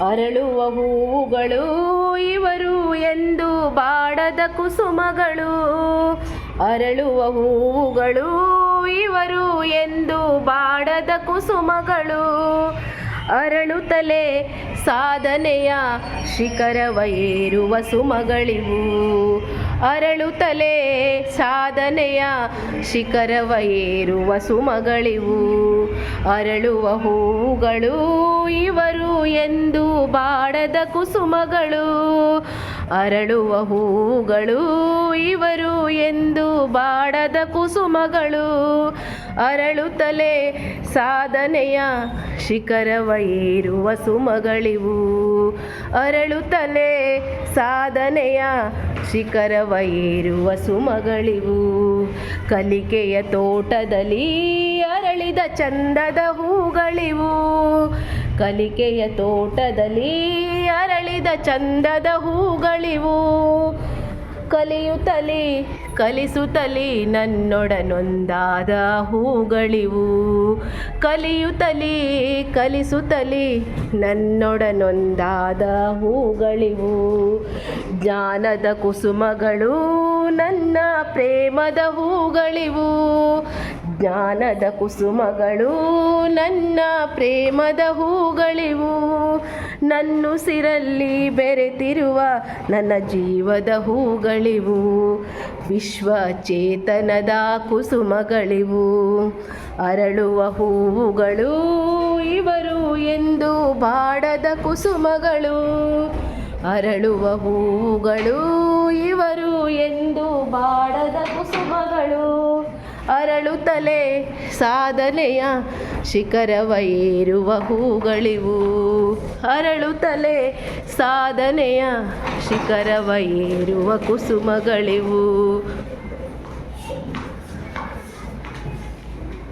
ಅರಳುವ ಹೂವುಗಳು ಇವರು ಎಂದು ಬಾಡದ ಕುಸುಮಗಳು. ಅರಳುವ ಹೂವುಗಳು ಇವರು ಎಂದು ಬಾಡದ ಕುಸುಮಗಳು. ಅರಳುತ್ತಲೇ ಸಾಧನೆಯ ಶಿಖರವ ಏರುವ ಸುಮಗಳಿವು. ಅರಳುತ್ತಲೇ ಸಾಧನೆಯ ಶಿಖರವ ಏರುವ ಸುಮಗಳಿವು. ಅರಳುವ ಹೂವುಗಳು ಇವರು ಎಂದು ಬಾಡದ ಕುಸುಮಗಳು. ಅರಳುವ ಹೂಗಳು ಇವರು ಎಂದು ಬಾಡದ ಕುಸುಮಗಳು. ಅರಳುತ್ತಲೇ ಸಾಧನೆಯ ಶಿಖರವ ಏರುವ ಸುಮಗಳಿವು. ಅರಳುತ್ತಲೇ ಸಾಧನೆಯ ಶಿಖರವ ಏರುವ ಸುಮಗಳಿವು. ಕಲಿಕೆಯ ತೋಟದಲ್ಲಿ ಅರಳಿದ ಚಂದದ ಹೂಗಳಿವು. ಕಲಿಕೆಯ ತೋಟದಲ್ಲಿ ಅರಳಿದ ಚಂದದ ಹೂಗಳಿವು. ಕಲಿಯುತ್ತಲಿ, ಕಲಿಸುತ್ತಲೇ ನನ್ನೊಡನೊಂದಾದ ಹೂಗಳಿವು. ಕಲಿಯುತ್ತಲೇ, ಕಲಿಸುತ್ತಲೇ ನನ್ನೊಡನೊಂದಾದ ಹೂಗಳಿವು. ಜ್ಞಾನದ ಕುಸುಮಗಳು ನನ್ನ ಪ್ರೇಮದ ಹೂಗಳಿವು. ಜ್ಞಾನದ ಕುಸುಮಗಳು ನನ್ನ ಪ್ರೇಮದ ಹೂಗಳಿವು. ನನ್ನುಸಿರಲ್ಲಿ ಬೆರೆತಿರುವ ನನ್ನ ಜೀವದ ಹೂಗಳಿವು, ವಿಶ್ವ ಚೇತನದ ಕುಸುಮಗಳಿವು. ಅರಳುವ ಹೂವುಗಳು ಇವರು ಎಂದು ಬಾಡದ ಕುಸುಮಗಳು, ಅರಳುವ ಹೂವುಗಳು ಇವರು ಅರಳುತ್ತಲೇ ಸಾಧನೆಯ ಶಿಖರವ ಏರುವ ಹೂಗಳಿವು. ಅರಳುತ್ತಲೇ ಸಾಧನೆಯ ಶಿಖರವ ಏರುವ ಕುಸುಮಗಳಿವು.